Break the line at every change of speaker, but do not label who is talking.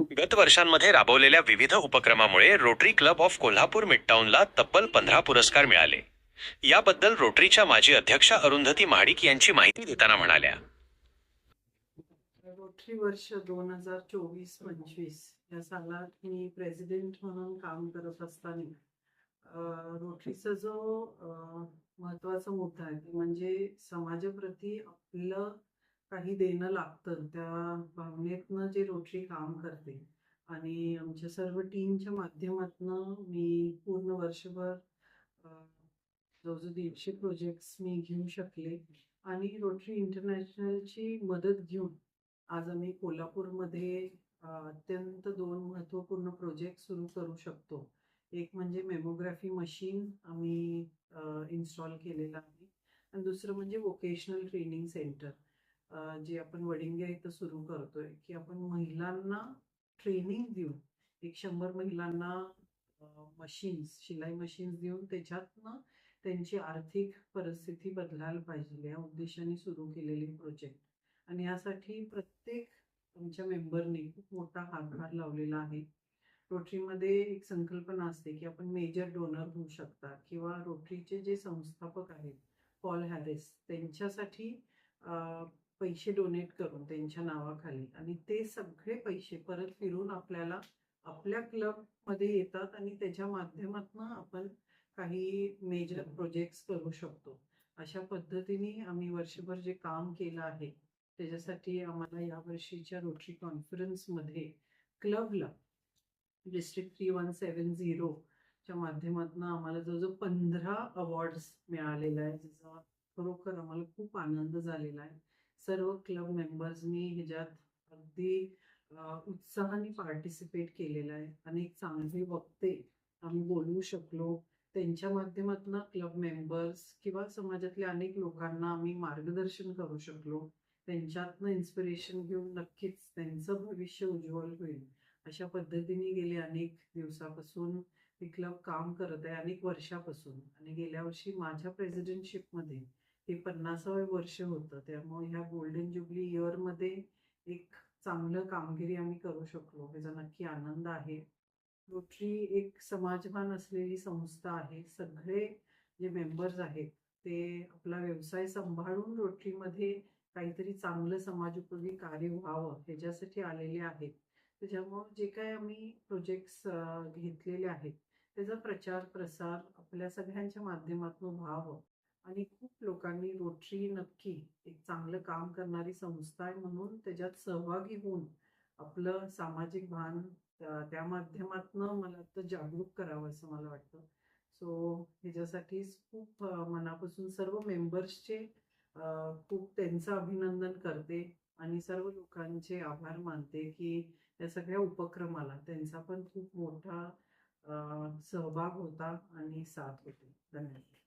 गत वर्षांमध्ये राबवलेल्या विविध उपक्रमामुळे रोटरी क्लब ऑफ कोल्हापूर मिडटाऊनला तब्बल पंधरा पुरस्कार मिळाले. याबद्दल रोटरीच्या माजी अध्यक्षा अरुंधती महाडिक यांची माहिती देताना म्हणाल्या.
रोटरी वर्ष दोन हजार चोवीस पंचवीस या सालात मी प्रेसिडेंट म्हणून काम करत असताना रोटरीचा जो महत्त्वाचा मुद्दा आहे म्हणजे समाजाप्रती आपलं काही देणं लागतं त्या भावनेतनं जे रोटरी काम करते. आणि आमच्या सर्व टीमच्या माध्यमातनं मी पूर्ण वर्षभर जवळजवळ दीडशे प्रोजेक्ट्स मी घेऊ शकले. आणि रोटरी इंटरनॅशनलची मदत घेऊन आज आम्ही कोल्हापूरमध्ये अत्यंत दोन महत्त्वपूर्ण प्रोजेक्ट सुरू करू शकतो. एक म्हणजे मेमोग्राफी मशीन आम्ही इन्स्टॉल केलेलं आहे. आणि दुसरं म्हणजे वोकेशनल ट्रेनिंग सेंटर. जे आपण वडिंगे इथं सुरू करतोय की आपण महिलांना ट्रेनिंग देऊन एक शंभर महिलांना मशीन्स शिलाई मशीन्स देऊन त्याच्यातनं त्यांची आर्थिक परिस्थिती बदलायला पाहिजे या उद्देशाने सुरू केलेले प्रोजेक्ट आणि यासाठी प्रत्येक आमच्या मेंबरने खूप मोठा हातभार लावलेला आहे. रोटरीमध्ये एक संकल्पना असते की आपण मेजर डोनर होऊ शकता किंवा रोटरीचे जे संस्थापक आहेत पॉल हॅरिस त्यांच्यासाठी पैसे डोनेट करून त्यांच्या नावाखाली. आणि ते सगळे पैसे परत फिरून आपल्याला आपल्या क्लबमध्ये येतात आणि त्याच्या माध्यमातून आपण काही मेजर प्रोजेक्ट्स करू शकतो. अशा पद्धतीने आम्ही वर्षभर जे काम केलं आहे त्याच्यासाठी आम्हाला या वर्षीच्या रोटरी कॉन्फरन्समध्ये क्लबला डिस्ट्रिक्ट थ्री वन सेवन झिरोच्या माध्यमातून आम्हाला जवळजवळ पंधरा अवॉर्ड्स मिळालेला आहे ज्याचा खरोखर आम्हाला खूप आनंद झालेला आहे. सर्व क्लब मेंबर्सनी ह्याच्यात अगदी उत्साहाने पार्टिसिपेट केलेलं आहे. अनेक चांगले वक्ते आम्ही बोलवू शकलो. त्यांच्या माध्यमातून क्लब मेंबर्स किंवा समाजातल्या अनेक लोकांना आम्ही मार्गदर्शन करू शकलो. त्यांच्यातनं इन्स्पिरेशन घेऊन नक्कीच त्यांचं भविष्य उज्ज्वल होईल. अशा पद्धतीने गेले अनेक दिवसापासून हे क्लब काम करत आहे. अनेक वर्षापासून. आणि गेल्या वर्षी माझ्या प्रेसिडेंटशिपमध्ये हे पन्नासावे वर्ष होतं. त्यामुळे ह्या गोल्डन जुबली इयरमध्ये एक चांगलं कामगिरी आम्ही करू शकलो. ह्याचा नक्की आनंद आहे. रोटरी एक समाजमान असलेली संस्था आहे. सगळे जे मेंबर्स आहेत ते आपला व्यवसाय सांभाळून रोटरीमध्ये काहीतरी चांगलं समाजोपयोगी कार्य व्हावं ह्याच्यासाठी आलेले आहेत. त्याच्यामुळं जे काय आम्ही प्रोजेक्ट्स घेतलेले आहेत त्याचा प्रचार प्रसार आपल्या सगळ्यांच्या माध्यमातून व्हावं. आणि खूप लोकांनी रोटरी नक्की एक चांगलं काम करणारी संस्था आहे म्हणून त्याच्यात सहभागी होऊन आपलं सामाजिक भान त्या माध्यमातनं मला तर जागरूक करावं असं मला वाटतं. सो ह्याच्यासाठीच खूप मनापासून सर्व मेंबर्सचे खूप त्यांचं अभिनंदन करते आणि सर्व लोकांचे आभार मानते की या सगळ्या उपक्रमाला त्यांचा पण खूप मोठा सहभाग होता आणि साथ होते. धन्यवाद.